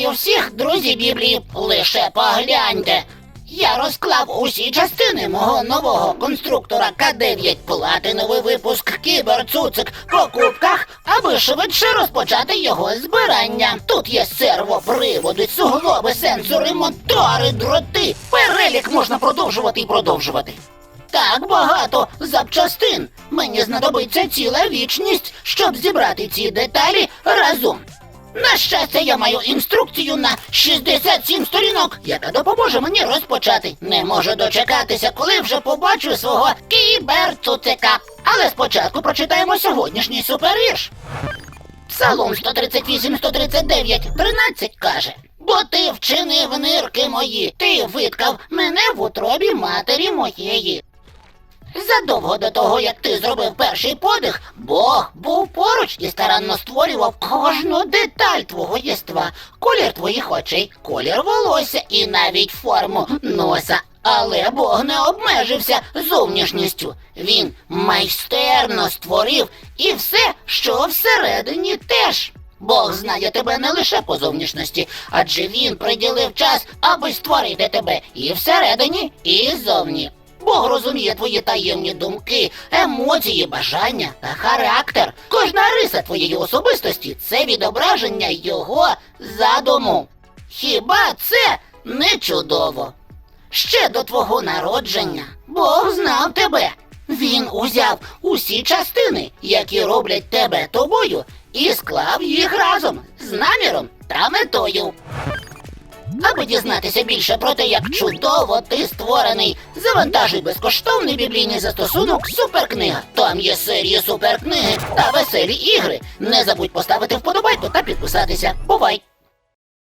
Вітаю всіх, друзі Біблії. Лише погляньте. Я розклав усі частини мого нового конструктора К9 платиновий випуск Кіберцуцик по кубках, аби швидше розпочати його збирання. Тут є сервоприводи, суглоби, сенсори, мотори, дроти. Перелік можна продовжувати і продовжувати. Так багато запчастин. Мені знадобиться ціла вічність, щоб зібрати ці деталі разом. Щастя, я маю інструкцію на 67 сторінок, яка допоможе мені розпочати. Не можу дочекатися, коли вже побачу свого кіберцуцика. Але спочатку прочитаємо сьогоднішній супервірш. Псалом 138, 139, 13 каже. Бо ти вчинив нирки мої, ти виткав мене в утробі матері моєї. Задовго до того, як ти зробив перший подих, Бог був поруч і старанно створював кожну деталь твого єства, колір твоїх очей, колір волосся і навіть форму носа. Але Бог не обмежився зовнішністю. Він майстерно створив і все, що всередині теж. Бог знає тебе не лише по зовнішності, адже він приділив час, аби створити тебе і всередині, і ззовні. Бог розуміє твої таємні думки, емоції, бажання та характер. Кожна риса твоєї особистості це відображення його задуму. Хіба це не чудово? Ще до твого народження Бог знав тебе. Він узяв усі частини, які роблять тебе тобою, і склав їх разом з наміром та метою. Аби дізнатися більше про те, як чудово ти створений, завантажуй безкоштовний біблійний застосунок Суперкнига. Там є серії суперкниги та веселі ігри. Не забудь поставити вподобайку та підписатися. Бувай!